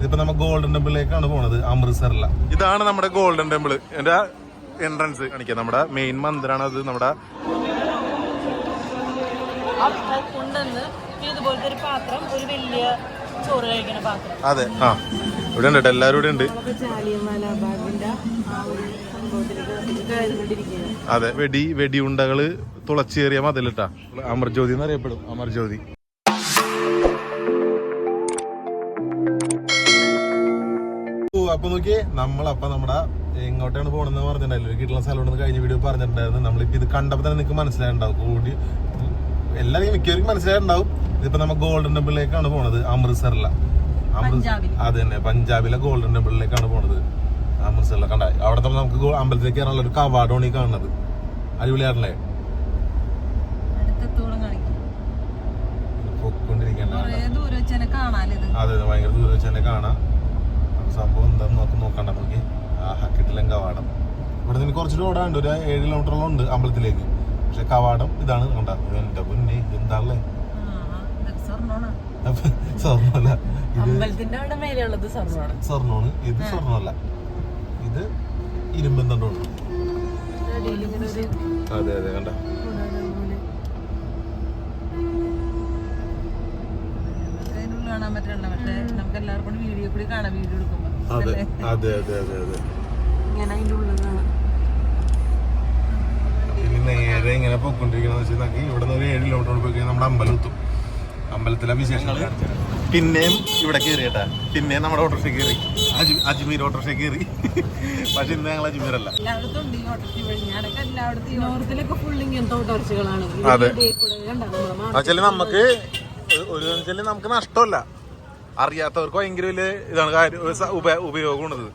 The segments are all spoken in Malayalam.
ഇതിപ്പോ നമ്മ ഗോൾഡൻ ടെമ്പിളിലേക്കാണ് പോണത് അമൃത്സറില. ഇതാണ് നമ്മുടെ ഗോൾഡൻ ടെമ്പിൾ എന്റെ എൻട്രൻസ് കാണിക്കാം. നമ്മുടെ മെയിൻ മന്ദിരാണ് അത്. നമ്മുടെ ഇതുപോലത്തെ ഒരു പാത്രം ഒരു വലിയ ചോറ് കഴിക്കുന്ന പാത്രം. അതെ. ആ. ഇവിടെ ഉണ്ട് എല്ലാരും എല്ലാവരും ഇവിടെ ഉണ്ട്. അതെ. വെടി വെടിയുണ്ടകൾ തുളച്ചേറിയ മതിലിട്ടാ അമർജ്യോതി എന്നറിയപ്പെടും. അമർജ്യോതി അപ്പൊ നോക്കിയേ നമ്മളപ്പ നമ്മുടെ എങ്ങോട്ടാണ് പോണെന്ന് പറഞ്ഞിട്ടുണ്ടായില്ല. കിട്ടുന്ന സ്ഥലം ഉണ്ടെന്ന് കഴിഞ്ഞ വീഡിയോ പറഞ്ഞിട്ടുണ്ടായിരുന്നു. നമ്മളിപ്പോ ഇത് കണ്ടപ്പോ തന്നെ നിങ്ങൾക്ക് മനസ്സിലായിട്ടുണ്ടാവും. കൂടി എല്ലാവരും മിക്കവർക്കും മനസ്സിലായിട്ടുണ്ടാവും. ഇതിപ്പോ നമ്മ ഗോൾഡൻ ടെമ്പിളിലേക്കാണ് പോണത് അമൃത്സറില. അത് തന്നെ പഞ്ചാബിലെ ഗോൾഡൻ ടെമ്പിളിലേക്കാണ് പോണത് അമൃത്സറിലെ. കണ്ട അവിടെ തന്നെ നമുക്ക് അമ്പലത്തിലേക്ക് കയറാനുള്ള ഒരു കവാടമാണ് ഈ കാണുന്നത്. അടിപൊളിയാണല്ലേ അതെ ഭയങ്കര ദൂരം വെച്ച് തന്നെ കാണാം. അപ്പൊ സംഭവം എന്താന്ന് നോക്കി. നോക്കണ്ട നമുക്ക് ആ കിട്ടില്ല കവാടം ഇവിടെ നിന്ന് കുറച്ച് റോഡാണ്ട് ഒരു ഏഴ് കിലോമീറ്ററോളം ഉണ്ട് അമ്പലത്തിലേക്ക്. പക്ഷെ കവാടം ഇതാണ് കണ്ട. എന്റെ പൊന്നെ എന്താണല്ലേ സ്വർണമല്ല. ഇത് സ്വർണമാണ്. ഇത് സ്വർണമല്ല. ഇത് ഇരുമ്പെന്തോണ്ട് അടിയിൽ അതെ അതെ കണ്ട പോലെ. അതിനുള്ളിൽ കാണാൻ പറ്റില്ല പക്ഷെ നമുക്ക് എല്ലാവർക്കും വീഡിയോ കൂടി കാണാം വീഡിയോ എടുക്കുമ്പോൾ അതെ അതെ അതെ അതെ അതെ. ഇങ്ങനെ ഉള്ളിൽ നേരെ ഇങ്ങനെ പൊക്കൊണ്ടിരിക്കണമെന്ന് വെച്ചാൽ ഇവിടെ നിന്ന് ഒരു ഏഴ് കിലോമീറ്റർ പോയി നമ്മുടെ അമ്പലം എത്തും. അമ്പലത്തിലെ വിശേഷങ്ങൾ. പിന്നെയും ഇവിടെ കയറി കേട്ടാ. പിന്നെയും നമ്മുടെ ഓട്ടോറിക്ഷ കയറി അജ്- അജ്മീർ ഓട്ടോറിക്ഷ കയറി പക്ഷെ ഇന്ന് ഞങ്ങൾ അജ്മീർ അല്ല. അതെ. എന്നുവെച്ചാൽ നമുക്ക് ഒരു- ഒരു വെച്ചാൽ നമുക്ക് നഷ്ടമല്ല. അറിയാത്തവർക്ക് ഭയങ്കര വലിയ ഇതാണ് കാര്യം ഉപയോഗമാണിത്.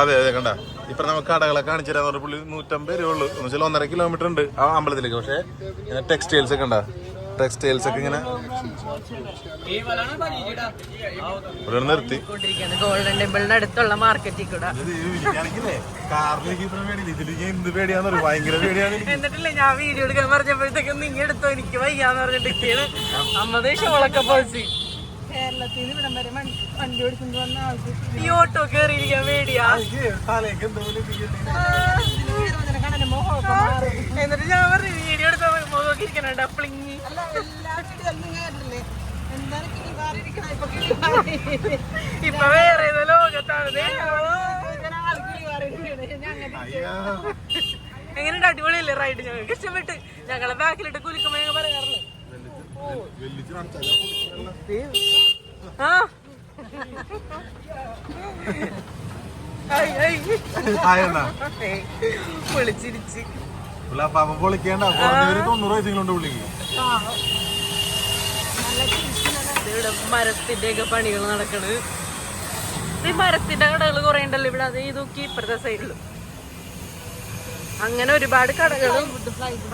അതെ അതെ കണ്ട. ഇപ്പൊ നമുക്ക് കടകളെ കാണിച്ചു പറഞ്ഞ പുള്ളി നൂറ്റമ്പത് രൂപ ഉള്ളു. എന്ന് വെച്ചാൽ ഒന്നര കിലോമീറ്റർ ഉണ്ട് ആ അമ്പലത്തിലേക്ക്. പക്ഷേ ടെക്സ്റ്റൈൽസ് ഒക്കെ ഉണ്ടാ ടെക്സ്റ്റൈൽസ് ഒക്കെ ഇങ്ങനെ ഇവിടെ നിർത്തി കൊണ്ടിരിക്കുകയാണ്. ഗോൾഡൻ ടെമ്പിളിന്റെ അടുത്തുള്ള മാർക്കറ്റിൽ കൂടെ. എന്നിട്ടില്ലേ ഞാൻ വീഡിയോ എടുക്കാൻ പറഞ്ഞപ്പോഴത്തേക്കും നീ എടുത്തോ? എനിക്ക് വയ്യാന്ന് പറഞ്ഞിട്ട് അമ്മത് ഷോളൊക്കെ പോസി കേരളത്തിൽ നിന്ന് ഇവിടം വരെ വണ്ടി വന്ന ആൾക്ക് ഈ ഓട്ടോ കയറിയിരിക്കാൻ പേടിയാ. എന്നിട്ട് ഞാൻ പറഞ്ഞു വീഡിയോ എടുത്ത? ഇരിക്കണുണ്ട് ഇപ്പൊ വേറെ ഏതോ ലോകത്താണ്. എങ്ങനെയുണ്ട് അടിപൊളിയല്ലേ റൈഡ് ഞങ്ങൾക്ക് ഇഷ്ടപ്പെട്ട്. ഞങ്ങളെ ബാക്കിലിട്ട് കുലുക്കുമ്പോ ഞങ്ങൾ പറയാറില്ല. ആ. I, I. ആയെന്നാ? പൊളിച്ചിരിച്ച് പുള്ളി അപ്പൊ അപ്പൊ പൊളിക്കേണ്ട കുറഞ്ഞൊരു തൊണ്ണൂറ് വയസ്സെങ്കിലും പുള്ളിക്ക്. ഇവിടെ മരത്തിന്റെ ഒക്കെ പണികൾ നടക്കണ്. ഈ മരത്തിന്റെ കടകൾ കുറെ ഉണ്ടല്ലോ ഇവിടെ. അത് ഇത് നോക്കി ഇപ്പുറത്തെ സൈഡിലും അങ്ങനെ ഒരുപാട് കടകളും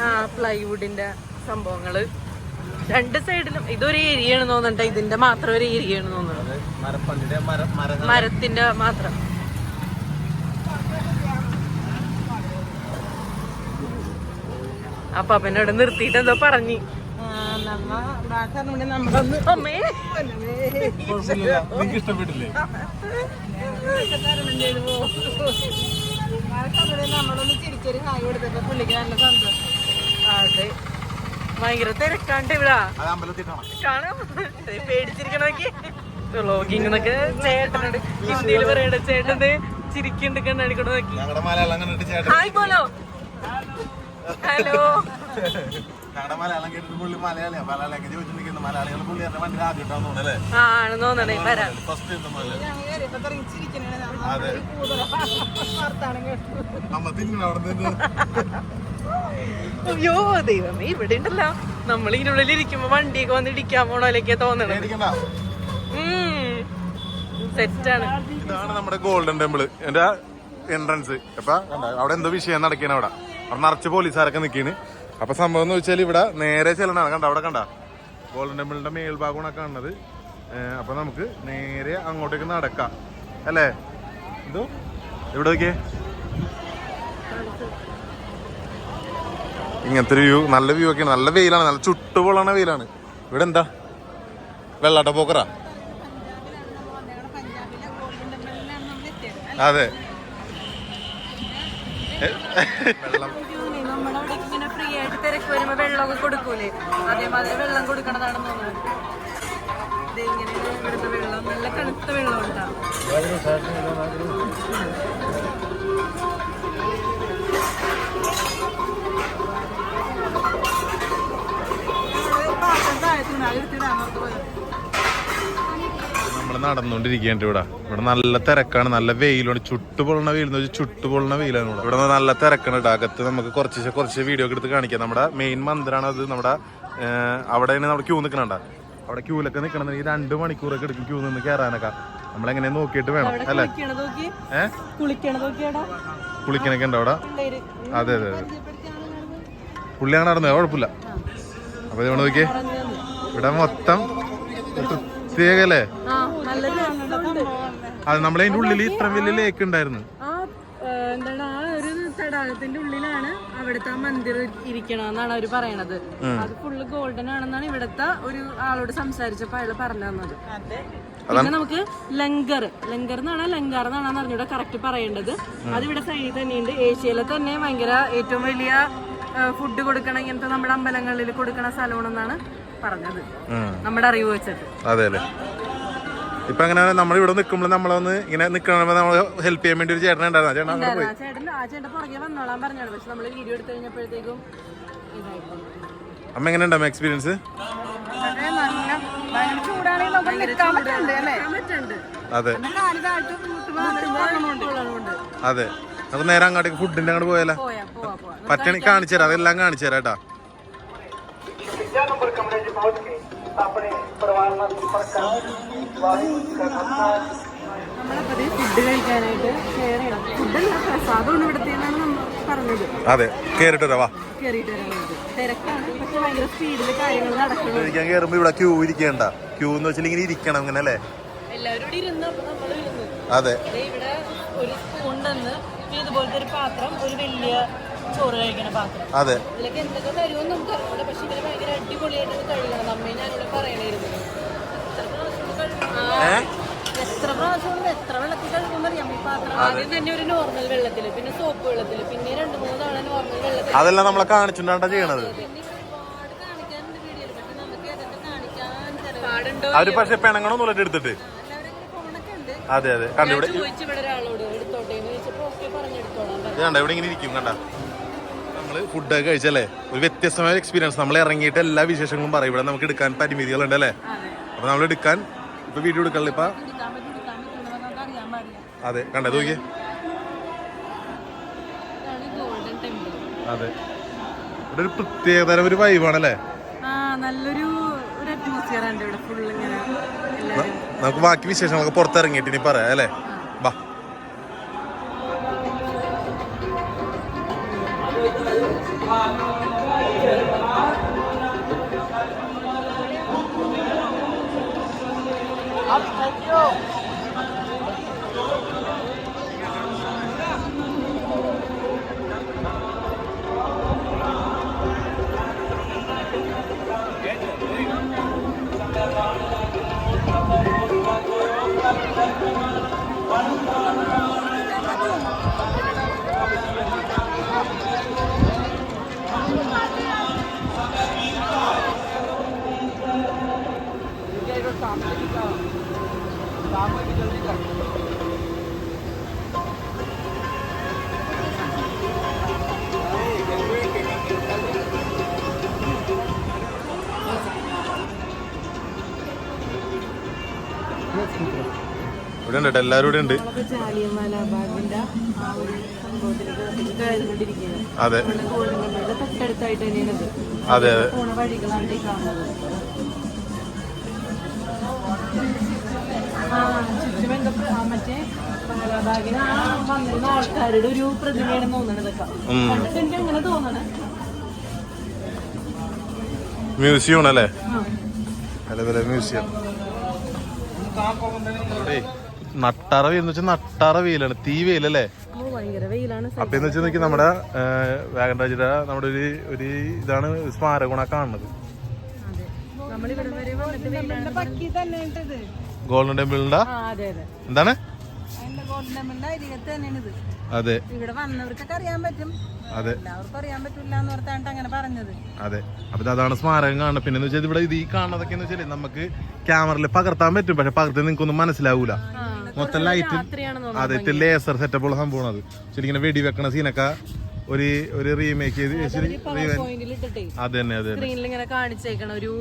ആ പ്ലൈവുഡിന്റെ സംഭവങ്ങൾ. രണ്ട് സൈഡിലും ഇതൊരു ഏരിയ ആണ് തോന്നണ്ട ഇതിന്റെ മാത്രം ഒരു ഏരിയ ആണ് തോന്നുന്നത് മരത്തിന്റെ മാത്രം. അപ്പൊ അവനോട് നിർത്തിയിട്ട് എന്തോ പറഞ്ഞു അമ്മേ. നിങ്ങൾക്ക് ഇഷ്ടപ്പെട്ടില്ലേ? നമ്മളൊന്ന് ചിരിച്ചൊരു ഹായ് കൊടുത്തപ്പോ പുള്ളിക്ക് നല്ല സന്തോഷം. അതെ. ഭയങ്കര തിരക്കാണ്ട് ഇവിടാ. കാണാം. കാണാം പേടിച്ചിരിക്കണോക്കി വ്ളോഗിങ് എന്നൊക്കെ ചേട്ടനുണ്ട് ഹിന്ദിയിൽ പറയണ്ട ചേട്ടൻ ചിരിക്കുന്നുണ്ട് കണ്ണടിക്കണ നോക്കി. ഞങ്ങളുടെ മലയാളം കണ്ടിട്ട് ചേട്ടൻ ഹായ് പോലോ ഹലോ. ഞങ്ങളുടെ മലയാളം കേട്ടിട്ട് പുള്ളി മലയാളിയാ. മലയാളിയൊക്കെ ചോദിച്ചിരിക്കുന്നത് മലയാളികൾ പുള്ളി എന്റെ വണ്ടി ആദ്യമായിട്ടാണ് ഫസ്റ്റ് അതെ. അമ്മ തിന്നു അവിടെ നിന്ന് അയ്യോ ദൈവമേ ഇവിടെ ഉണ്ടല്ലോ. നമ്മൾ ഇതിനുള്ളിൽ ഇരിക്കുമ്പോ വണ്ടിയൊക്കെ വന്ന് ഇടിക്കാൻ പോണോ തോന്നണത്. സെറ്റാണ്. ഇതാണ് നമ്മുടെ ഗോൾഡൻ ടെമ്പിൾ എന്റെ എൻട്രൻസ് അപ്പൊ അവിടെ എന്തോ വിഷയം നടക്കണ അവിടെ. അവിടെ നിറച്ച് പോലീസാരൊക്കെ നിൽക്കണ് അപ്പൊ സംഭവം എന്ന് വെച്ചാൽ ഇവിടെ നേരെ ചെല്ലണം കണ്ട? അവിടെ കണ്ട? ഗോൾഡൻ ടെമ്പിളിന്റെ മേൽഭാഗമാണ് കാണുന്നത്. അപ്പൊ നമുക്ക് നേരെ അങ്ങോട്ടേക്ക് നടക്കാം. അല്ലേ? എന്തോ? എവിടെ നോക്കിയേ? ഇങ്ങനത്തെ ഒരു വ്യൂ നല്ല വ്യൂ ഒക്കെയാണ്. നല്ല വെയിലാണ്. നല്ല ചുട്ടുപോളാണ് വെയിലാണ്. ഇവിടെ എന്താ? വെള്ളാട്ട പോക്കറാ? അതെ. വെള്ളം. തിരക്ക് വരുമ്പോ വെള്ളമൊക്കെ കൊടുക്കൂലേ? അതേമാതിരി വെള്ളം കൊടുക്കണതാണെന്ന് തോന്നുന്നു. ദേ ഇങ്ങനെ ഇവിടുത്തെ വെള്ളം നല്ല കടുത്ത വെള്ളം ഉണ്ടാവും നമ്മൾ നടന്നുകൊണ്ടിരിക്കുകയാണ് ഇവിടെ. ഇവിടെ നല്ല തിരക്കാണ്. നല്ല വെയിലാണ് ചുട്ടുപൊള്ളണ വെയിൽ എന്ന് വെച്ചാൽ ചുട്ടുപൊള്ളണ വെയിലാണ് ഇവിടെ. ഇവിടെ നല്ല തിരക്കാണ് കേട്ടോ. അകത്ത് നമുക്ക് കുറച്ച് കുറച്ച് വീഡിയോ ഒക്കെ എടുത്ത് കാണിക്കാം. നമ്മുടെ മെയിൻ മന്ദിരാണ് അത്. നമ്മുടെ അവിടെ അവിടെയാണ് നമ്മുടെ ക്യൂ നിൽക്കണണ്ട അവിടെ ക്യൂലൊക്കെ നിൽക്കണമെങ്കിൽ രണ്ട് മണിക്കൂറൊക്കെ എടുക്കും ക്യൂ നിന്ന് കയറാനൊക്കെ നമ്മളെങ്ങനെ നോക്കിയിട്ട് വേണം അല്ലെ? ഏഹ് കുളിക്കണൊക്കെ ഉണ്ടോ അവിടെ? അതെ അതെ അതെ. പുള്ളിയാണ് നടന്നത്. കുഴപ്പമില്ല. അപ്പൊ ഇത് നോക്കിയേ. ഇവിടെ മൊത്തം പ്രത്യേകല്ലേ ആ നമ്മളെ അതിന്റെ അത് ഉള്ളിൽ ഇത്ര വലിയ ലേക്ക് ഉണ്ടായിരുന്നു. ആ എന്താണ് ആ ഒരു തടാകത്തിന്റെ ഉള്ളിലാണ് അവിടുത്തെ ആ മന്ദിർ ഇരിക്കണമെന്നാണ് അവർ പറയണത്. അത് ഫുള്ള് ഗോൾഡൻ ആണെന്നാണ് ഇവിടുത്തെ ഒരു ആളോട് സംസാരിച്ചപ്പോ അയാൾ പറഞ്ഞു തന്നത്. പിന്നെ നമുക്ക് ലങ്കർ. ലങ്കർ എന്നാണ് ലങ്കാർ എന്നാണ് അറിഞ്ഞൂടെ കറക്റ്റ് പറയേണ്ടത്. അത് ഇവിടെ സൈഡിൽ തന്നെയുണ്ട്. ഏഷ്യയിലെ തന്നെ ഭയങ്കര ഏറ്റവും വലിയ ഫുഡ് കൊടുക്കണ ഇങ്ങനത്തെ നമ്മുടെ അമ്പലങ്ങളിൽ കൊടുക്കണ സ്ഥലമാണെന്നാണ് പറഞ്ഞത്. നമ്മുടെ അറിവ് വെച്ചിട്ട് അതെ ഇപ്പൊ അങ്ങനെ നമ്മൾ ഇവിടെ നിൽക്കുമ്പോൾ നമ്മളൊന്ന് ഇങ്ങനെ നിൽക്കണ നമ്മൾ ഹെൽപ്പ് ചെയ്യാൻ വേണ്ടി ഒരു ചേട്ടൻ ഉണ്ടായിരുന്നു. ആ ചേട്ടൻ പോയി. ആ ചേട്ടൻ ആ ചേട്ടൻ പുറകെ വന്നോളാൻ പറഞ്ഞാണ് പക്ഷെ നമ്മൾ വീഡിയോ എടുത്തു കഴിഞ്ഞപ്പോഴത്തേക്കും ഇതായിപ്പോയി. അമ്മ എങ്ങനെ ഉണ്ടാവും എക്സ്പീരിയൻസ് അതെ അതെ. നമുക്ക് നേരെ അങ്ങോട്ടേക്ക് ഫുഡിന്റെ അങ്ങോട്ട് പോയാലോ? പോയാ പോവാ പോവാ. പറ്റണി കാണിച്ചു തരാം. അതെല്ലാം കാണിച്ചു തരാം കേട്ടാ. നമ്മളപ്പത് ഫുഡ് കഴിക്കാനായിട്ട് ഷെയർ ചെയ്യണം ഫുഡല്ല പ്രസാദമാണ് ഇവിടുത്തെ പറഞ്ഞത്. അതെ കേറിട്ട് വരാം ഇരിക്കാൻ കേറുമ്പോ ഇവിടെ ക്യൂ ഇരിക്കണ്ട. ക്യൂ എന്ന് വെച്ചാൽ ഇങ്ങനെ ഇരിക്കണം ഇങ്ങനെ അല്ലേ? അതെ. ഇവിടെ ഒരു സ്പൂണ്ടെന്ന് ഇതുപോലത്തെ ഒരു പാത്രം ഒരു വലിയ അതെ. എത്ര പ്രാവശ്യം എത്ര വെള്ളത്തിൽ കഴുകുമെന്ന് അറിയാം. ഈ പാത്രം ആദ്യം തന്നെ ഒരു നോർമൽ പിന്നെ സോപ്പ് പിന്നെ രണ്ട് മൂന്ന് തവണ നോർമൽ വെള്ളത്തിൽ അതെല്ലാം നമ്മളെ കാണിച്ചുണ്ടാ ചെയ്യണത്. അവർ പക്ഷെ പെണങ്ങണൊന്നുമില്ല എടുത്തിട്ട്. എല്ലാവരും ഫോണൊക്കെ ഉണ്ട്. അതെ അതെ. കണ്ടിവിടെ ഇവിടെ ഇങ്ങനെ ഇരിക്കും കണ്ട? നമ്മൾ ഫുഡൊക്കെ കഴിച്ചല്ലേ? ഒരു വ്യത്യസ്തമായ എക്സ്പീരിയൻസ് നമ്മൾ ഇറങ്ങിയിട്ട് എല്ലാ വിശേഷങ്ങളും പറയും. ഇവിടെ നമുക്ക് എടുക്കാൻ പരിമിതികളുണ്ട് അല്ലേ? അപ്പൊ നമ്മൾ എടുക്കാൻ ഇപ്പൊ വീഡിയോ എടുക്കാനുള്ള ഇപ്പൊ? അതെ കണ്ടത് നോക്കിയേ. അതെ. ഇവിടെ ഒരു പ്രത്യേകതരം ഒരു വൈബാണല്ലേ നല്ലൊരു നമുക്ക് ബാക്കി വിശേഷങ്ങളൊക്കെ പുറത്തിറങ്ങിയിട്ട് ഇനി പറയാം അല്ലേ? ഉണ്ട് കേട്ടോ എല്ലാവരും ഇവിടെ ഉണ്ട്. അതെ. അതെ അതെ. വഴികളാണ് കാണുന്നത്. ആ ചുറ്റും എന്താ മറ്റേ ആ വന്നിരുന്ന ആൾക്കാരുടെ ഒരു പ്രതിമയാണെന്ന് തോന്നണത് ഇതൊക്കെ ഉം. കണ്ടിട്ട് എനിക്ക് അങ്ങനെ തോന്നണേ. മ്യൂസിയം ആണല്ലേ? നല്ല പല മ്യൂസിയം. നട്ടാറ വെയിൽ എന്ന് വെച്ചാൽ നട്ടാറ വെയിലാണ് തീ വെയിലല്ലേ? അപ്പൊ എന്ന് വെച്ചാൽ നോക്കി നമ്മുടെ വാഗൻരാജിയുടെ നമ്മുടെ ഒരു ഒരു ഇതാണ് സ്മാരകമാണ് കാണുന്നത്. ഗോൾഡൻ ടെമ്പിളിന്റെ? എന്താണ്? അതെ. ഇവിടെ വന്നവർക്കൊക്കെ അറിയാൻ പറ്റും. അതെ. എല്ലാവർക്കും അറിയാൻ പറ്റില്ല എന്ന് ഓർത്താണ് അങ്ങനെ പറഞ്ഞത്. അതെ. അപ്പൊ അതാണ് സ്മാരകം കാണുന്നത്. പിന്നെ ഇവിടെ ഇത് ഈ കാണുന്നതൊക്കെ നമുക്ക് ക്യാമറയിൽ പകർത്താൻ പറ്റും. പക്ഷെ പകർത്തി നിങ്ങൾക്കൊന്നും മനസ്സിലാവൂല. മൊത്തം ലൈറ്റ് അതെ ഇത് ലേസർ സെറ്റപ്പ് ഉള്ള സംഭവമാണ് അത് ശരിക്കും വെടി വെക്കണ സീനൊക്കെ ഒരു ഒരു റീമേക്ക് ചെയ്ത് അത് തന്നെ അത് തന്നെ കാണിച്ചേക്കണ ഒരു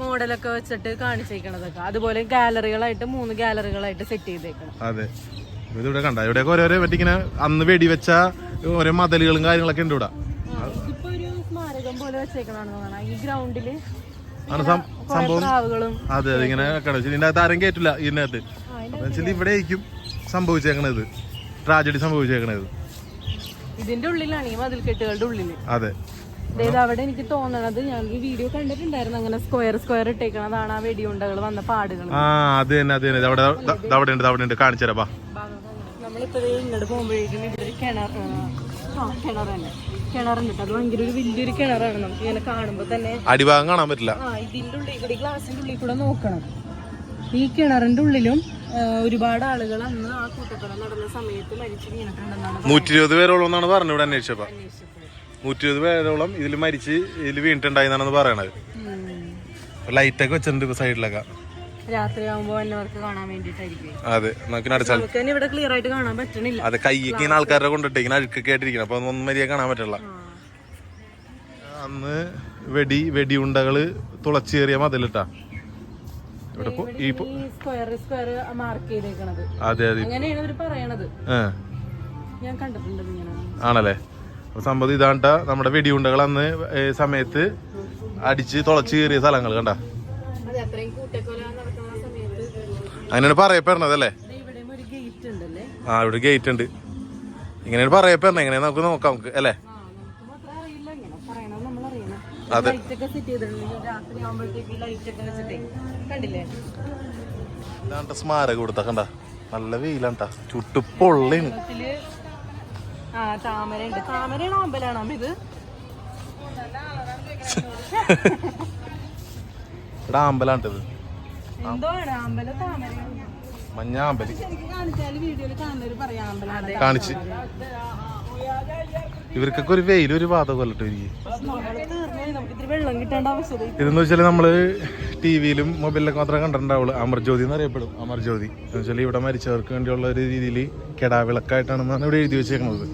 മോഡലൊക്കെ വെച്ചിട്ട് കാണിച്ചേക്കണതൊക്കെ. അതുപോലെ ഗാലറികളായിട്ട് മൂന്ന് ഗാലറികളായിട്ട് സെറ്റ് ചെയ്തേക്കണം അതെ. ഇവിടെ കണ്ട? ഇവിടെ ഓരോരോ മറ്റിങ്ങനെ അന്ന് വെടിവെച്ച ഓരോ മതലുകളും കാര്യങ്ങളൊക്കെ ഉണ്ട് ഇവിടെ. ഒരു സ്മാരകം പോലെ വെച്ചേക്കണാണ് ഈ ഗ്രൗണ്ടിൽ സംഭവം? അതെ അതെ ഇങ്ങനെ ഇതിന്റെ അകത്ത് ആരും കേട്ടില്ല ഇതിനകത്ത് എന്നുവെച്ചാൽ ഇവിടെ ആയിരിക്കും സംഭവിച്ചേക്കണത്. ട്രാജഡി സംഭവിച്ചേക്കണത്. ഇതിന്റെ ഉള്ളിലാണ് ഈ മതിൽക്കെട്ടുകളുടെ ഉള്ളിൽ അതെ. അതായത് അവിടെ എനിക്ക് തോന്നണത് ഞാൻ ഈ വീഡിയോ കണ്ടിട്ടുണ്ടായിരുന്നു. അങ്ങനെ സ്ക്വയർ സ്ക്വയർ ഇട്ടേക്കണതാണ് ആ വെടിയുണ്ടകൾ വന്ന പാടുകൾ. ആ അത് തന്നെ അത് തന്നെ. അവിടെ അവിടെ ഉണ്ട് അവിടെ ഉണ്ട്. കാണിച്ചു തരാം നമ്മളിപ്പോ ഇങ്ങോട്ട് പോകുമ്പോഴേക്കും ഇവിടെ ഒരു കിണർ കിണർ തന്നെ. കിണറുണ്ട്. അത് ഭയങ്കര ഒരു വലിയൊരു കിണറാണ്. നമുക്ക് ഇങ്ങനെ കാണുമ്പോ തന്നെ അടിഭാഗം കാണാൻ പറ്റില്ല. ഇതിന്റെ ഉള്ളിൽ കൂടി ഗ്ലാസിന്റെ ഉള്ളിൽ കൂടെ നോക്കണം. ഈ കിണറിന്റെ ഉള്ളിലും ഒരുപാട് ആളുകൾ അന്ന് ആ കൂട്ടക്കൊല നടന്ന സമയത്ത് മരിച്ചു വീണിട്ടുണ്ടെന്നാണ് നൂറ്റി ഇരുപത് പേരോളം എന്നാണ് പറഞ്ഞു ഇവിടെ അന്വേഷിച്ചപ്പോ. നൂറ്റി ഇരുപത് പേരോളം ഇതിൽ മരിച്ച് ഇതിൽ വീണിട്ടുണ്ടായിന്നാണ് പറയണത്. ലൈറ്റൊക്കെ വെച്ചിട്ടുണ്ട് സൈഡിലൊക്കെ അതെ ഇവിടെ ക്ലിയർ ആയിട്ട് കാണാൻ പറ്റണില്ല. അത് കൈക്ക് ഇങ്ങനെ ആൾക്കാരെ കൊണ്ടിട്ട് ഇങ്ങനെ അഴുക്കൊക്കെ ആയിട്ടിരിക്കണം. അപ്പൊ ഒന്നും മര്യാദ കാണാൻ പറ്റില്ല. അന്ന് വെടി വെടിയുണ്ടകൾ തുളച്ചേറിയ മതിലിട്ടാ. സ്ക്വയർ സ്ക്വയർ മാർക്ക് ചെയ്തേക്കണത്. അതെ അതെ. അങ്ങനെയാണ് പറയണത്. ഞാൻ കണ്ടിട്ടുണ്ട് ആണല്ലേ? സംഭവം ഇതാണ്ട. നമ്മുടെ വെടിയുണ്ടകൾ അന്ന് സമയത്ത് അടിച്ച് തുളച്ച് കയറിയ സ്ഥലങ്ങൾ കണ്ട? അങ്ങനെയാണ് അല്ലേ ഉണ്ടല്ലേ? ആ ഇവിടെ ഗേറ്റ് ഉണ്ട്. ഇങ്ങനെയാണ് പറയപ്പെടുന്നത് എങ്ങനെയാ നമുക്ക് നോക്കാം നമുക്ക് അല്ലേ ആ നമുക്ക് മാത്രം അറിയില്ല ഇങ്ങനെ പറയണത് നമ്മൾ അറിയണം അതെ. ലൈറ്റ് ഒക്കെ സെറ്റ് ചെയ്തിട്ടുണ്ട് രാത്രി ആകുമ്പോഴത്തേക്ക് ലൈറ്റ് ഒക്കെ വെച്ചിട്ടേ കണ്ടില്ലേ? ഇതാണ്ട സ്മാരകം കൊടുത്ത കണ്ട? നല്ല വെയിലാണ്ട ചുട്ടുപൊള്ളി ഇതിൽ ആ താമര ഉണ്ട് താമരയാണോ അമ്പലാണോ അമ്മ ഇത്? ഇവിടെ അമ്പലാണ്ടത് മഞ്ഞ അമ്പലി. കാണിച്ച്. ഇവർക്കൊക്കെ ഒരു വെയിൽ ഒരു ബാധ ഇതെന്ന് വെച്ചാൽ നമ്മൾ ടി വിയിലും മൊബൈലിലൊക്കെ മാത്രമേ കണ്ടിട്ടുണ്ടാവുള്ളൂ. അമർജ്യോതി എന്ന് അറിയപ്പെടും അമർജ്യോതി എന്ന് വെച്ചാൽ ഇവിടെ മരിച്ചവർക്ക് വേണ്ടിയുള്ള ഒരു രീതിയിൽ കെടാവിളക്കായിട്ടാണെന്നാണ് ഇവിടെ എഴുതി വെച്ചേക്കുന്നത്.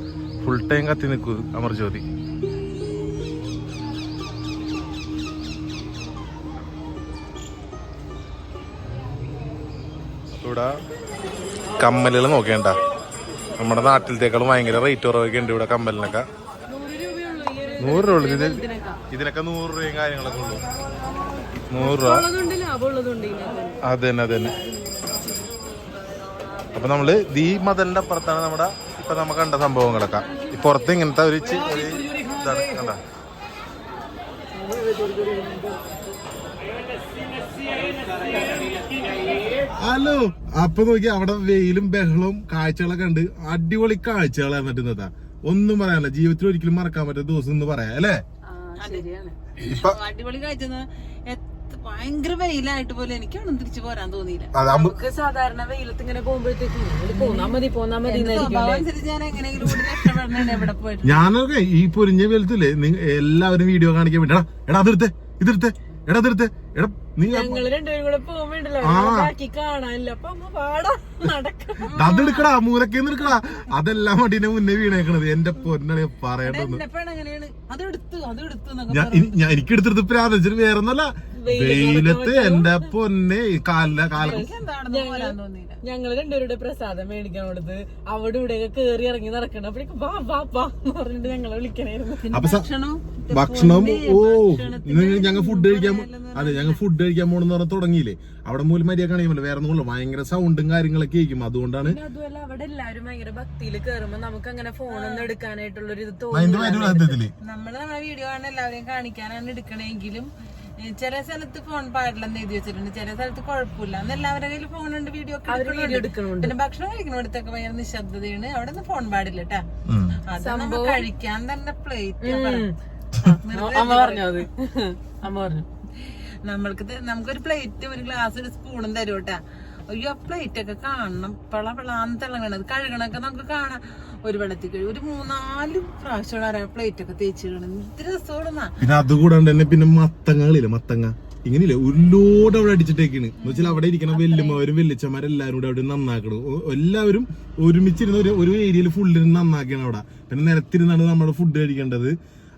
ഫുൾ ടൈം കത്തി നിൽക്കും അമർജ്യോതി ഇവിടെ കമ്മലുകൾ നോക്കേണ്ട നമ്മുടെ നാട്ടിലത്തേക്കാളും ഭയങ്കര റേറ്റ് കുറവൊക്കെ ഉണ്ട് ഇവിടെ കമ്മലിനൊക്കെ നൂറ് രൂപയുള്ളൂ ഈ ഒരു നൂറ് രൂപ ഉള്ളു. നൂറ് രൂപയും കാര്യങ്ങളൊക്കെ ഉള്ളു. നൂറ് രൂപ. അത് തന്നെ. അത് തന്നെ അപ്പൊ നമ്മൾ ഈ മതലിന്റെ അപ്പുറത്താണ് നമ്മുടെ ഇപ്പൊ നമ്മ കണ്ട സംഭവങ്ങളൊക്കെ. ഈ പുറത്ത് ഇങ്ങനത്തെ ഒരു ഇതാണ്. കണ്ട? ഹലോ. അപ്പൊ നോക്കി അവിടെ വെയിലും ബഹളവും കാഴ്ചകളൊക്കെ ഉണ്ട്. അടിപൊളി കാഴ്ചകളാണ് ഇന്നത്തെ ഒന്നും പറയാനില്ല. ജീവിതത്തിൽ ഒരിക്കലും മറക്കാൻ പറ്റാത്ത ദിവസം എന്ന് പറയാം അല്ലേ? ആ ശരിയാണ്. ഇപ്പൊ അടിപൊളി കാഴ്ച ഭയങ്കര വെയിലായിട്ട് പോലെ എനിക്ക് തിരിച്ചു പോരാൻ തോന്നിയില്ല. അത് നമുക്ക് സാധാരണ വെയിലത്ത് ഇങ്ങനെ പോകുമ്പോഴത്തേക്കും പോന്നാ മതി പോന്നാ മതി സ്വഭാവം അനുസരിച്ച് ഞാൻ എങ്ങനെയെങ്കിലും കൂടി രക്ഷപ്പെടണേ എവിടെ പോയിട്ട്? ഞാനൊക്കെ ഈ പൊരിഞ്ഞ വെളുത്തില്ലേ നിങ്ങ എല്ലാവരും വീഡിയോ കാണിക്കാൻ വേണ്ടി എടാ എടാ അതെടുത്തെ ഇതെടുത്തെ എടാ അതെടുത്തെ എടാ നീ ഞങ്ങൾ രണ്ടുപേരും കൂടെ പോകുമ്പോണ്ടല്ലോ. ബാക്കി കാണാനില്ല. അപ്പൊ അമ്മ പാടാ. നടക്കാം അതെടുക്കടാ മൂലക്കേന്ന് എടുക്കടാ. അതെല്ലാം അടിനെ മുന്നേ വീണേക്കണത്. എന്റെ പൊന്നാണ് പറയണ്ടെന്ന് ഞാൻ എനിക്ക് എടുത്തെടുത്ത് പ്രാർത്ഥിച്ചിട്ട് വേറെ ഒന്നല്ല വെയിലത്ത് എന്റെ പൊന്നെ കാലിലെ കാല. ഞങ്ങൾ രണ്ടുപേരുടെ പ്രസാദം മേടിക്കാൻ കൊടുത്ത് അവിടെ ഇവിടെ കേറി ഇറങ്ങി നടക്കണം. അപ്പോഴേക്കും വാ വാ വാ എന്ന് പറഞ്ഞിട്ട് ഞങ്ങളെ വിളിക്കണായിരുന്നു. അപ്പൊ ഭക്ഷണം? ഭക്ഷണം ഓ ഞങ്ങൾ ഫുഡ് കഴിക്കാൻ അതെ ഞങ്ങൾ ഫുഡ് കഴിക്കാൻ പോണെന്ന് പറഞ്ഞ തുടങ്ങിയില്ലേ? അവിടെ മൂലം മര്യാദ കാണിക്കുമല്ലോ വേറെ ഒന്നുമില്ല ഭയങ്കര സൗണ്ടും കാര്യങ്ങളൊക്കെ ആയിരിക്കും. അതുകൊണ്ടാണ് അതുമല്ല അവിടെ എല്ലാവരും ഭയങ്കര ഭക്തിയിൽ കേറുമ്പോ നമുക്ക് അങ്ങനെ ഫോണൊന്നും എടുക്കാനായിട്ടുള്ള ഒരു ഇത് തോന്നുന്നു നമ്മൾ നമ്മുടെ വീഡിയോ ആണ് എല്ലാവരെയും കാണിക്കാനാണ് എടുക്കണെങ്കിലും ചില സ്ഥലത്ത് ഫോൺ പാടില്ലെന്ന് എഴുതി വെച്ചിട്ടുണ്ട്. ചില സ്ഥലത്ത് കുഴപ്പമില്ല. അന്ന് എല്ലാവരുടെ കയ്യിൽ ഫോണുണ്ട് വീഡിയോ ഒക്കെ അവർ വീഡിയോ എടുക്കണുണ്ട്. പിന്നെ ഭക്ഷണം കഴിക്കുന്നിടത്തൊക്കെ ഭയങ്കര നിശബ്ദതയാണ്. അവിടെ നിന്ന് ഫോൺ പാടില്ല കേട്ടാ. അത് നമ്മൾ കഴിക്കാൻ തന്നെ പ്ലേറ്റ് അമ്മ പറഞ്ഞു അത്. അമ്മ പറഞ്ഞു. നമ്മൾക്ക് നമുക്കൊരു പ്ലേറ്റ് ഒരു ഗ്ലാസ് ഒരു സ്പൂണും തരും കേട്ടാ അയ്യോ പ്ലേറ്റ് ഒക്കെ കാണണം. പള പളാന്ന് തിളങ്ങണത്. കഴുകണൊക്കെ നമുക്ക് കാണാം. ഒരു വെള്ളത്തിൽ കഴുകി. ഒരു മൂന്നാൽ പ്രാവശ്യമാണ് പ്ലേറ്റ് ഒക്കെ തേച്ചിടണം എന്ത് രസമാണ് പിന്നെ അതുകൂടാണ്ട് തന്നെ പിന്നെ മത്തങ്ങളില്ലേ മത്തങ്ങ. ഇങ്ങനെയില്ലേ ഉള്ളോട് അവിടെ അടിച്ചിട്ടേക്കാണ്. എന്ന് വെച്ചാൽ അവിടെ ഇരിക്കണ വെല്ലുമാരും വെല്ലിച്ചമാരും എല്ലാവരും കൂടെ അവിടെ നന്നാക്കണം. എല്ലാവരും ഒരുമിച്ചിരുന്ന ഒരു ഒരു ഏരിയയിൽ ഫുള്ളിരുന്ന് നന്നാക്കിയാണ് അവിടെ. പിന്നെ നിലത്തിരുന്നാണ് നമ്മുടെ ഫുഡ് കഴിക്കേണ്ടത്.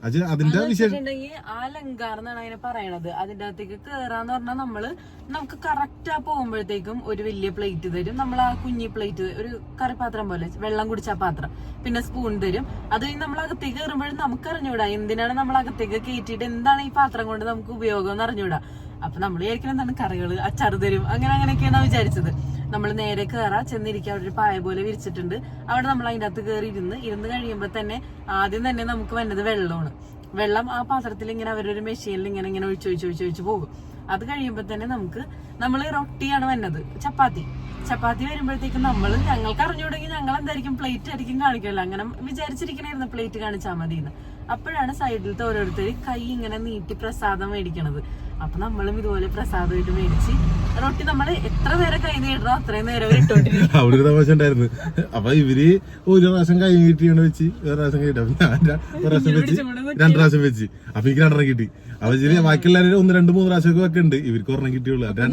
അത് അതിന്റെ വിശേഷം ആ എന്നാണ് അതിനെ പറയണത്. അതിന്റെ അകത്തേക്ക് കേറാന്ന് പറഞ്ഞാൽ നമ്മൾ നമുക്ക് കറക്റ്റ് ആ പോകുമ്പോഴത്തേക്കും ഒരു വലിയ പ്ലേറ്റ് തരും. നമ്മൾ ആ കുഞ്ഞി പ്ലേറ്റ് ഒരു കറിപ്പാത്രം പോലെ വെള്ളം കുടിച്ച പാത്രം പിന്നെ സ്പൂൺ തരും. അത് കഴിഞ്ഞ് നമ്മൾ അകത്തേക്ക് കയറുമ്പോഴും നമുക്ക് അറിഞ്ഞൂടാ. എന്തിനാണ് നമ്മൾ അകത്തേക്ക് കയറ്റിയിട്ട് എന്താണ് ഈ പാത്രം കൊണ്ട് നമുക്ക് ഉപയോഗം എന്ന് അറിഞ്ഞൂടാ. അപ്പൊ നമ്മൾ വിചാരിക്കണം എന്താണ്? കറികൾ അച്ചാർ തരും. അങ്ങനെ അങ്ങനെയൊക്കെയാണ് വിചാരിച്ചത്. നമ്മൾ നേരെ കയറാ ചെന്നിരിക്കുക അവിടെ ഒരു പായ പോലെ വിരിച്ചിട്ടുണ്ട്. അവിടെ നമ്മൾ അതിന്റെ അകത്ത് കയറി ഇരുന്ന് ഇരുന്ന് കഴിയുമ്പോൾ തന്നെ ആദ്യം തന്നെ നമുക്ക് വന്നത് വെള്ളമാണ്. വെള്ളം ആ പാത്രത്തിൽ ഇങ്ങനെ അവരൊരു മെഷീനിൽ ഇങ്ങനെ ഇങ്ങനെ ഒഴിച്ച് ഒഴിച്ച് ഒഴിച്ച് ഒഴിച്ച് പോകും. അത് കഴിയുമ്പോൾ തന്നെ നമുക്ക് നമ്മൾ റൊട്ടിയാണ് വന്നത്. ചപ്പാത്തി. ചപ്പാത്തി വരുമ്പോഴത്തേക്കും നമ്മൾ ഞങ്ങൾക്ക് അറിഞ്ഞുകൂടെങ്കിൽ ഞങ്ങൾ എന്തായിരിക്കും പ്ലേറ്റ് ആയിരിക്കും കാണിക്കുമല്ലോ അങ്ങനെ വിചാരിച്ചിരിക്കണായിരുന്നു പ്ലേറ്റ് കാണിച്ചാൽ മതി എന്ന് അപ്പോഴാണ് സൈഡിലത്തെ ഓരോരുത്തർ കൈ ഇങ്ങനെ നീട്ടി പ്രസാദം മേടിക്കണത്. അപ്പൊ നമ്മളും ഇതുപോലെ പ്രസാദമായിട്ട് മേടിച്ച് റൊട്ടി നമ്മൾ എത്ര നേരം കൈ നീട്ടണോ അത്രയും നേരം ഇട്ടോണ്ടിരിക്കും അവിടെ ഒരു തമാശ ഉണ്ടായിരുന്നു. അപ്പൊ ഇവർ ഒരു പ്രാവശ്യം കൈ കിട്ടിയാണ് വെച്ച് ഒരു പ്രാവശ്യം കൈ ഒരു പ്രാവശ്യം വെച്ച് രണ്ട് പ്രാവശ്യം വെച്ച്. അപ്പൊ എനിക്ക് രണ്ടെണ്ണം കിട്ടി. അപ്പൊ ശരി ബാക്കിയുള്ള ഒന്ന് രണ്ട് മൂന്ന് പ്രാവശ്യം ഒക്കെ വെക്കുന്നുണ്ട് ഇവർക്ക് ഒരെണ്ണം കിട്ടിയുള്ളൂ. അതാണ്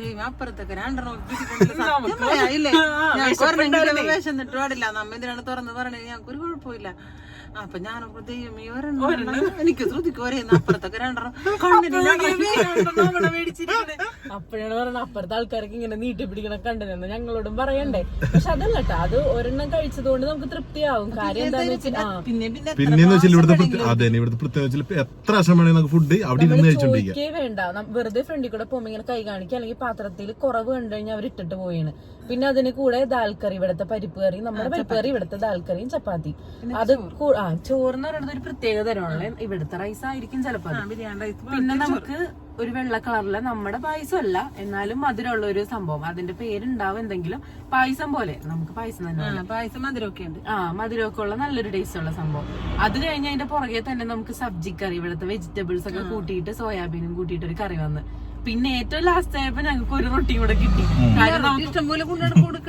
ദൈവം അപ്പുറത്തൊക്കെ രണ്ടെണ്ണം കിട്ടിയിട്ടുണ്ട്. ഞാൻ വിശന്നിട്ട് പാടില്ല. നമ്മ ഇതിനാണ് തുറന്ന് പറഞ്ഞു ഞങ്ങൾക്ക് ഒരു കുഴപ്പമില്ല. അപ്പൊ ഞാൻ ദൈവമേ ഒരെണ്ണം എനിക്ക് അപ്പഴാണ് പറഞ്ഞ അപ്പുറത്തൊക്കെ രണ്ടെണ്ണം അപ്പോഴാണ് അപ്പുറത്തെ ആൾക്കാർക്ക് ഇങ്ങനെ നീട്ടി പിടിക്കണ കണ്ടെന്ന് ഞങ്ങളോടും പറയണ്ടേ. പക്ഷെ അതല്ല കേട്ടോ അത് ഒരെണ്ണം കഴിച്ചതുകൊണ്ട് നമുക്ക് തൃപ്തിയാവും. കാര്യം എന്താണെന്ന് വെച്ചാൽ പിന്നെ പിന്നെ എത്ര പിന്നെന്ന് ഇവിടുത്തെ അതെ ഇവിടുത്തെ പ്രത്യേകത വെച്ചാൽ എത്ര വേണമെങ്കിൽ നമുക്ക് ഫുഡ് അവിടെ ഇരുന്ന് വേണ്ട വെറുതെ ഫ്രണ്ടിൽ കൂടെ പോകുമ്പോ ഇങ്ങനെ കൈ കാണിക്കുക. അല്ലെങ്കിൽ പാത്രത്തിൽ കുറവ് കണ്ടു കഴിഞ്ഞാൽ അവർ ഇട്ടിട്ട് പോയാണ് പിന്നെ അതിന് കൂടെ ദാൽക്കറി ഇവിടുത്തെ പരിപ്പ് കറി നമ്മുടെ പരിപ്പ് കറി ഇവിടുത്തെ ദാൽക്കറിയും ചപ്പാത്തി അത് ആ പറയുന്നത് ഒരു പ്രത്യേക തരമാണല്ലേ ഇവിടുത്തെ റൈസ് ആയിരിക്കും ചിലപ്പോ ബിരിയാണി പിന്നെ നമുക്ക് ഒരു വെള്ള കളറിലെ നമ്മുടെ പായസം അല്ല എന്നാലും മധുരമുള്ള ഒരു സംഭവം. അതിന്റെ പേരുണ്ടാവും എന്തെങ്കിലും. പായസം പോലെ. നമുക്ക് പായസം തന്നെ പായസം മധുരമൊക്കെ ഉണ്ട്. ആ മധുരമൊക്കെ ഉള്ള നല്ലൊരു ടേസ്റ്റ് ഉള്ള സംഭവം. അത് കഴിഞ്ഞ് അതിന്റെ പുറകെ തന്നെ നമുക്ക് സബ്ജി കറി ഇവിടുത്തെ വെജിറ്റബിൾസ് ഒക്കെ കൂട്ടിയിട്ട് സോയാബീനും കൂട്ടിയിട്ട് ഒരു കറി വന്ന്. പിന്നെ ഏറ്റവും ലാസ്റ്റ് ആയപ്പോ ഞങ്ങൾക്ക് ഒരു റൊട്ടി കൂടെ കിട്ടി. കാരണം നമുക്ക് ഇഷ്ടംപോലെ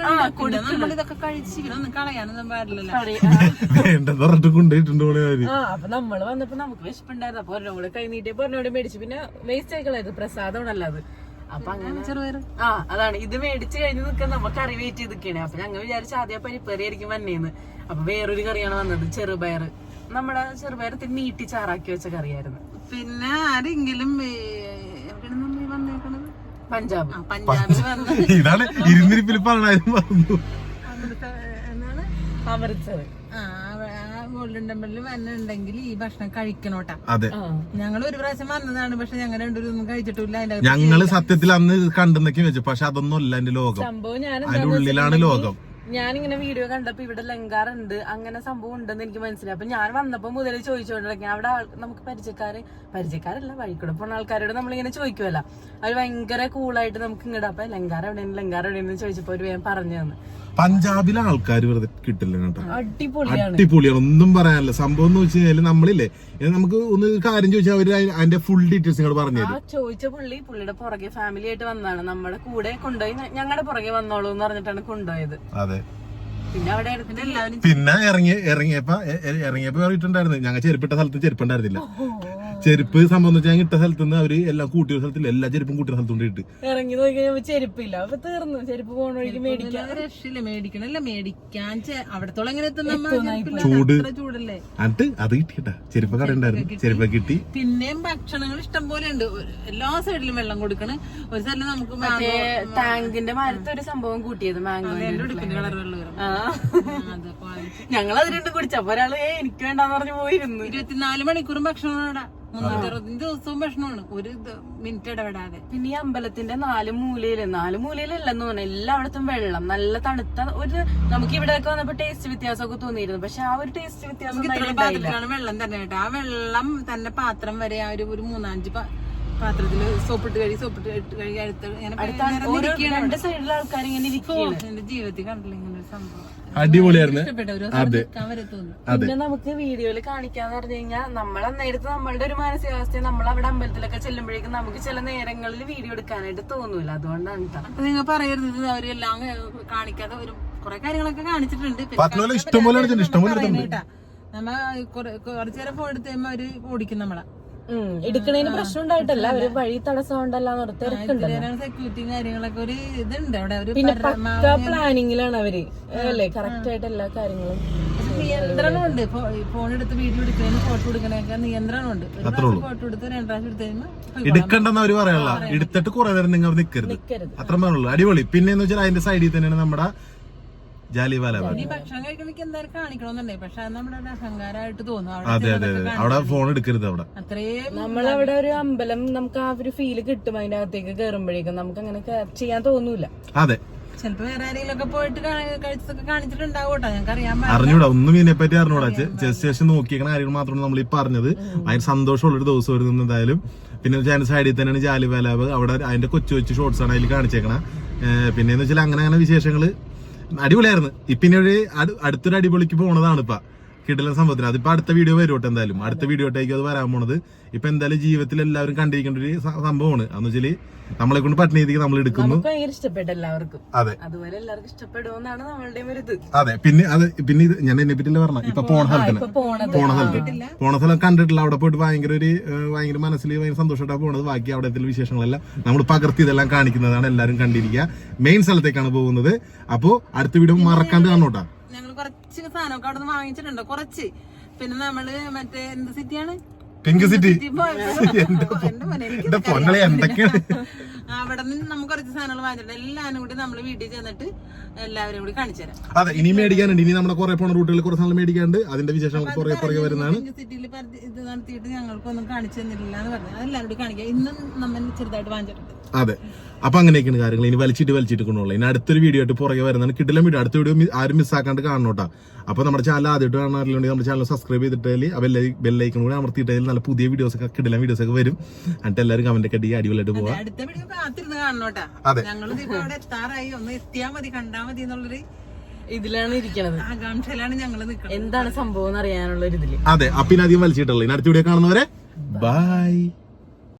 നമ്മളിതൊക്കെ കഴിച്ചിരിക്കണം ഒന്നും കളയാനൊന്നും പാടില്ലല്ലോ. കറി ആ, വേണ്ടെന്ന് പറഞ്ഞിട്ട് കൊണ്ടുപോയിട്ടുണ്ട് പോലെ അവർ ആ അപ്പൊ നമ്മൾ വന്നപ്പോ നമുക്ക് വിശപ്പുണ്ടായിരുന്നു. അപ്പൊ ഒരെണ്ണം കൂടെ കൈ നീട്ടിയപ്പോ ഒരെണ്ണം കൂടെ മേടിച്ചു. പിന്നെ വേസ്റ്റ് ആയിക്കളായിരുന്നു പ്രസാദമാണല്ലോ അത്. അപ്പൊ അങ്ങനെ ചെറുപയർ ആ അതാണ്. ഇത് മേടിച്ച് കഴിഞ്ഞ് നിൽക്കാൻ നമുക്ക് കറി വെയിറ്റ് ചെയ്ത് നിൽക്കണേ അപ്പൊ ഞങ്ങൾ വിചാരിച്ച ആദ്യം പരിപ്പറി ആയിരിക്കും വന്നേന്ന്. അപ്പൊ വേറൊരു കറിയാണ് വന്നത് ചെറുപയർ നമ്മുടെ ചെറുപയർ നീട്ടി ചാറാക്കി വെച്ച കറിയായിരുന്നു. പിന്നെ ആരെങ്കിലും ഈ, എവിടെയാണ് നമ്മൾ വന്നേക്കണത് പഞ്ചാബ്. പഞ്ചാബിൽ വന്ന് ഇതാണ് ഇരുന്നിരിപ്പിൽ പറഞ്ഞാലും പറഞ്ഞു എന്താണ്? അമൃത്സർ ആ ഗോൾഡൻ ടെമ്പിളിൽ വന്നിട്ടുണ്ടെങ്കിൽ ഈ ഭക്ഷണം കഴിക്കണോട്ടാ. അതെ. ഞങ്ങൾ ഒരു പ്രാവശ്യം വന്നതാണ് പക്ഷെ ഞങ്ങൾ രണ്ടുപേരും ഒന്നും കഴിച്ചിട്ടില്ല. ഞങ്ങൾ സത്യത്തിൽ അന്ന് കണ്ടെന്നൊക്കെ വെച്ചു പക്ഷെ അതൊന്നും അല്ല എന്റെ ലോകം. സംഭവം ഞാൻ അതിന്റെ ഉള്ളിലാണ് ലോകം. ഞാനിങ്ങനെ വീഡിയോ കണ്ടപ്പോ ഇവിടെ ലങ്കാറുണ്ട് അങ്ങനെ സംഭവം ഉണ്ടെന്ന് എനിക്ക് മനസ്സിലായി. അപ്പൊ ഞാൻ വന്നപ്പോ മുതൽ ചോദിച്ചോണ്ടിരിക്കും അവിടെ നമുക്ക് പരിചയക്കാര് പരിചയക്കാരല്ല വഴിക്കൂടെ പോണ ആൾക്കാരോട് നമ്മളിങ്ങനെ ചോദിക്കുവല്ല. അവർ ഭയങ്കര കൂളായിട്ട് നമുക്ക് ഇങ്ങോട്ട് അപ്പൊ ലങ്കാർ എവിടെയാണ് ലങ്കാർ എവിടെയെന്ന് ചോദിച്ചപ്പോ ഒരു വേഗം പറഞ്ഞു തന്നു. പഞ്ചാബിലെ ആൾക്കാർ വെറുതെ കിട്ടില്ല കേട്ടോ. അടിപൊളിയാണ്. ഒന്നും പറയാനില്ല. സംഭവം എന്ന് വെച്ച് കഴിഞ്ഞാൽ നമ്മളില്ലേ നമുക്ക് ഒന്ന് കാര്യം ചോദിച്ചാൽ അവർ അതി- അതിന്റെ ഫുൾ ഡീറ്റെയിൽസ് നിങ്ങൾ പറഞ്ഞു ചോദിച്ച പുള്ളി പുള്ളിയുടെ പുറകെ ഫാമിലി ആയിട്ട് വന്നതാണ്. നമ്മുടെ കൂടെ കൊണ്ടുപോയി ഞങ്ങളുടെ പുറകെ വന്നോളൂ എന്ന് പറഞ്ഞിട്ടാണ് കൊണ്ടുപോയത്. അതെ. പിന്നെ ഇറങ്ങി ഇറങ്ങിയപ്പോ ഇറങ്ങിയപ്പോ പറഞ്ഞിട്ടുണ്ടായിരുന്നു ഞങ്ങൾ ചെരുപ്പിട്ട സ്ഥലത്ത് ചെരുപ്പുണ്ടായിരുന്നില്ല. ചെരുപ്പ് സംബന്ധിച്ച് ഞാൻ ഇട്ട സ്ഥലത്ത് നിന്ന് അവർ എല്ലാം കൂട്ടിയ സ്ഥലത്തിൽ എല്ലാ ചെരുപ്പും കൂട്ടിയ സ്ഥലത്തുകൊണ്ട് ഇട്ട്. ഇറങ്ങി നോക്കി കഴിഞ്ഞപ്പോ ചെരുപ്പില്ല. അപ്പൊ തീർന്നു. ചെരുപ്പ് പോണ വഴിക്ക് മേടിക്കാം. രക്ഷയില്ല. മേടിക്കണല്ല മേടിക്കാൻ അവിടത്തോളം എങ്ങനെ എത്തുന്ന ചൂട്. ചൂടല്ലേ? എന്നിട്ട് അത് കിട്ടിട്ടാ ചെരുപ്പ് കട ഉണ്ടായിരുന്നു ചെരുപ്പ് കിട്ടി. പിന്നെയും ഭക്ഷണങ്ങൾ ഇഷ്ടം പോലെ ഉണ്ട്. എല്ലാ സൈഡിലും വെള്ളം കൊടുക്കണ്. ഒരു സ്ഥലം നമുക്ക് ടാങ്കിന്റെ മരത്ത് ഒരു സംഭവം കൂട്ടിയത് മാംഗോ ഞങ്ങൾ അത് രണ്ടും കുടിച്ചു. അപ്പൊ ഒരാൾ ഏ എനിക്ക് വേണ്ടെന്ന് പറഞ്ഞു പോയിരുന്നു. ഇരുപത്തിനാല് മണിക്കൂറും ഭക്ഷണമാണ് ഇവിടെ മുന്നൂറ്റി ദിവസവും ഭക്ഷണമാണ്. ഒരു മിനിറ്റ് ഇടപെടാതെ. പിന്നെ ഈ അമ്പലത്തിന്റെ നാല് മൂലയിൽ നാല് മൂലയിലല്ലെന്ന് തോന്നുന്നു എല്ലായിടത്തും വെള്ളം നല്ല തണുത്ത ഒരു നമുക്ക് ഇവിടെയൊക്കെ വന്നപ്പോ ടേസ്റ്റ് വ്യത്യാസമൊക്കെ തോന്നിയിരുന്നു. പക്ഷെ ആ ഒരു ടേസ്റ്റ് വ്യത്യാസം. വെള്ളം തന്നെ കേട്ടോ. ആ വെള്ളം തന്നെ പാത്രം വരെ ആ ഒരു ഒരു മൂന്നാഞ്ച് പാത്രത്തിൽ സോപ്പിട്ട് കഴുകി സോപ്പിട്ട് ഇട്ട് കഴി അടുത്ത് ഇങ്ങനെ രണ്ട് സൈഡിലെ ആൾക്കാർ ഇങ്ങനെ എന്റെ ജീവിതത്തിൽ കണ്ടില്ല ഇങ്ങനെ ഒരു സംഭവം. അടിപൊളിയായിരുന്നു. അതെ. പിന്നെ നമുക്ക് വീഡിയോയിൽ കാണിക്കാന്ന് പറഞ്ഞു കഴിഞ്ഞാൽ നമ്മൾ നേരത്തെ നമ്മളുടെ ഒരു മാനസികാവസ്ഥ നമ്മൾ അവിടെ അമ്പലത്തിലൊക്കെ ചെല്ലുമ്പോഴേക്കും നമുക്ക് ചില നേരങ്ങളിൽ വീഡിയോ എടുക്കാനായിട്ട് തോന്നൂല. അതുകൊണ്ടാണ്. നിങ്ങൾ പറയരുത്. അവരെല്ലാം കാണിക്കാതെ ഒരു കുറെ കാര്യങ്ങളൊക്കെ കാണിച്ചിട്ടുണ്ട്. ഇഷ്ടംപോലെ ഇഷ്ടംപോലെ. നമ്മ കുറച്ചേരം കുറച്ച് നേരം ഫോൺ എടുത്ത് കഴിയുമ്പോ അവർ ഓടിക്കും നമ്മളെ. എടുക്കണേന് പ്രശ്നം ഉണ്ടായിട്ടല്ല അവർ വഴി തടസ്സം ഉണ്ടല്ലാന്ന് ഓർത്ത് തിരക്കുണ്ടല്ലോ കാര്യങ്ങളൊക്കെ ഒരു ഇതുണ്ട്. അവിടെ ഒരു പിന്നെ പക്ക പ്ലാനിങ്ങിലാണ് അവർ. അല്ലേ? കറക്റ്റ് ആയിട്ട് എല്ലാ കാര്യങ്ങളും. നിയന്ത്രണമുണ്ട്. ഫോൺ എടുത്ത് വീഡിയോ എടുക്കുന്നതിന് ഫോട്ടോ എടുക്കണേക്കാൾ നിയന്ത്രണമുണ്ട്. ഫോട്ടോ എടുത്ത് രണ്ടാഴ്ച പ്രാവശ്യം എടുത്ത് കഴിയുമ്പോ എടുക്കണ്ടെന്ന് അവർ പറയാനുള്ള എടുത്തിട്ട് കുറെ നേരം നിങ്ങൾ നിൽക്കരുത് നിക്കരുത്. അത്ര ഉള്ളൂ. അടിപൊളി. പിന്നെ വെച്ചാൽ അതിന്റെ സൈഡിൽ തന്നെയാണ് നമ്മുടെ ജാലിവാല അത് അവിടെ അതെ അതെ ചെന്നതൊക്കെ അതെ. അവിടെ ഫോൺ എടുക്കരുത് അവിടെ. നമ്മളവിടെ ഒരു അമ്പലം നമുക്ക് ആ ഒരു ഫീൽ കിട്ടും അതിന്റെ അകത്തേക്ക് കയറുമ്പോഴേക്കും. നമുക്ക് അങ്ങനെ ചെയ്യാൻ തോന്നൂല. അതെ. ചിലപ്പോ വേറെ പോയിട്ട് ഞങ്ങൾക്ക് അറിയാൻ. അറിഞ്ഞൂടാ ഒന്നും ഇതിനെ പറ്റി അറിഞ്ഞൂടാ. ജസ്റ്റ് ജസ്റ്റ് നോക്കിയേക്കണ കാര്യങ്ങൾ മാത്രമാണ് നമ്മൾ ഈ പറഞ്ഞത്. അതിന് സന്തോഷമുള്ള ഒരു ദിവസം വരുന്നത് എന്തായാലും. പിന്നെ ചാനൽ സൈഡിൽ തന്നെയാണ് ജാലിവാലാബ് അവിടെ അതിന്റെ കൊച്ചു കൊച്ചു ഷോർട്സ് ആണ് അതിൽ കാണിച്ചേക്കണ. പിന്നെ എന്ന് വെച്ചാൽ അങ്ങനെ അങ്ങനെ വിശേഷങ്ങൾ. അടിപൊളിയായിരുന്നു. ഇപ്പിന്നെ ഒരു അടു- അടുത്തൊരു അടിപൊളിക്ക് പോണതാണ് ഇപ്പൊ കിടിലൻ സംഭവത്തിന്. അതിപ്പോ അടുത്ത വീഡിയോ വരും എന്തായാലും. അടുത്ത വീഡിയോ വീഡിയോട്ടേക്ക് അത് വരാൻ പോണത്. ഇപ്പൊ എന്തായാലും ജീവിതത്തിൽ എല്ലാവരും കണ്ടിരിക്കേണ്ട ഒരു സംഭവമാണ്. എന്ന് വെച്ചാൽ നമ്മളെ കൊണ്ട് പട്ടിണിക്ക് നമ്മൾ എടുക്കുന്നു. അതെ. അതുപോലെ എല്ലാവർക്കും ഇഷ്ടപ്പെടുമെന്നാണ് നമ്മളുടെ ഒരു ഇത്. അതെ. പിന്നെ അത് പിന്നെ ഇത് ഞാൻ എന്നെ പറ്റി പറഞ്ഞ ഇപ്പൊ പോണ സ്ഥലത്തിന് പോണ സ്ഥലത്ത്. പോണ സ്ഥലം കണ്ടിട്ടില്ല. അവിടെ പോയിട്ട് ഭയങ്കര ഒരു ഭയങ്കര മനസ്സിൽ ഭയങ്കര സന്തോഷമായിട്ടാണ് പോണത്. ബാക്കി അവിടെ വിശേഷങ്ങളെല്ലാം നമ്മൾ പകർത്തി ഇതെല്ലാം കാണിക്കുന്നതാണ് എല്ലാവരും കണ്ടിരിക്കുക. മെയിൻ സ്ഥലത്തേക്കാണ് പോകുന്നത്. അപ്പോ അടുത്ത വീഡിയോ മറക്കാണ്ട് കാണോട്ടാ കുറച്ച് സാധനമൊക്കെ അവിടെ നിന്ന് വാങ്ങിച്ചിട്ടുണ്ട്. കുറച്ച്. പിന്നെ നമ്മൾ മറ്റേ എന്ത് സിറ്റിയാണ്? Pink city. അവിടെ നിന്ന് നമുക്ക് കുറച്ച് സാധനങ്ങൾ വാങ്ങിച്ചിട്ടുണ്ട്. എല്ലാവരും കൂടി നമ്മൾ വീട്ടിൽ ചെന്നിട്ട് എല്ലാവരും കൂടി കാണിച്ചു തരാം അതെ ഇനി മേടിക്കാനുണ്ട്. ഇനി നമ്മുടെ കുറെ പോണ റൂട്ടുകളിൽ കുറെ സാധനം മേടിക്കാണ്ട് അതിന്റെ വിശേഷങ്ങൾ കുറെ പുറകെ വരുന്നതാണ്. പിങ്ക് സിറ്റിയിൽ ഇത് നടത്തിയിട്ട് ഞങ്ങൾക്കൊന്നും കാണിച്ചു തന്നില്ല എന്ന് പറഞ്ഞു. അതെല്ലാവരും കൂടി കാണിക്കാം. ഇന്നും നമ്മൾ ചെറുതായിട്ട് വാങ്ങിച്ചിട്ടുണ്ട്. അതെ. അപ്പൊ അങ്ങനെയൊക്കെയാണ് കാര്യങ്ങൾ. ഇനി വലിച്ചിട്ട് വലിച്ചിട്ട് കൊണ്ടുള്ള ഇനി അടുത്തൊരു വീഡിയോ ആയിട്ട് പുറകെ വരുന്നതാണ്. കിട്ടില്ല വീഡിയോ അടുത്ത വീഡിയോ ആരും മിസ്സാക്കാണ്ട് കാണണോട്ടാ അപ്പൊ നമ്മുടെ ചാനൽ ആദ്യമായിട്ട് കാണാറില്ലെങ്കിൽ നമ്മുടെ ചാനൽ സബ്സ്ക്രൈബ് ചെയ്തിട്ടാൽ ബെല്ലൈക്കൺ കൂടെ അമർത്തിയിട്ടാൽ നല്ല പുതിയ വീഡിയോസ് ഒക്കെ കിട്ടില്ല വീഡിയോസ് ഒക്കെ വരും. എന്നിട്ട് എല്ലാവരും കമന്റ് ഒക്കെ അടിക്കുക അടിപൊളിയായിട്ട് പോവാം. അടുത്ത വീഡിയോ കാത്തിരുന്ന് കാണണോട്ടാ അതെ. ഞങ്ങൾ ഇതിലാണ് ഇരിക്കണത്. ആകാംക്ഷയിലാണ് ഞങ്ങൾ നിൽക്കുന്നത് എന്താണ് സംഭവം എന്ന് അറിയാനുള്ള ഒരു ഇതിൽ. അതെ അപ്പൊ ഇനി അധികം വലിച്ചിട്ടുള്ളത് ഇനി അടുത്ത വീഡിയോ കാണുന്നവരെ ബൈ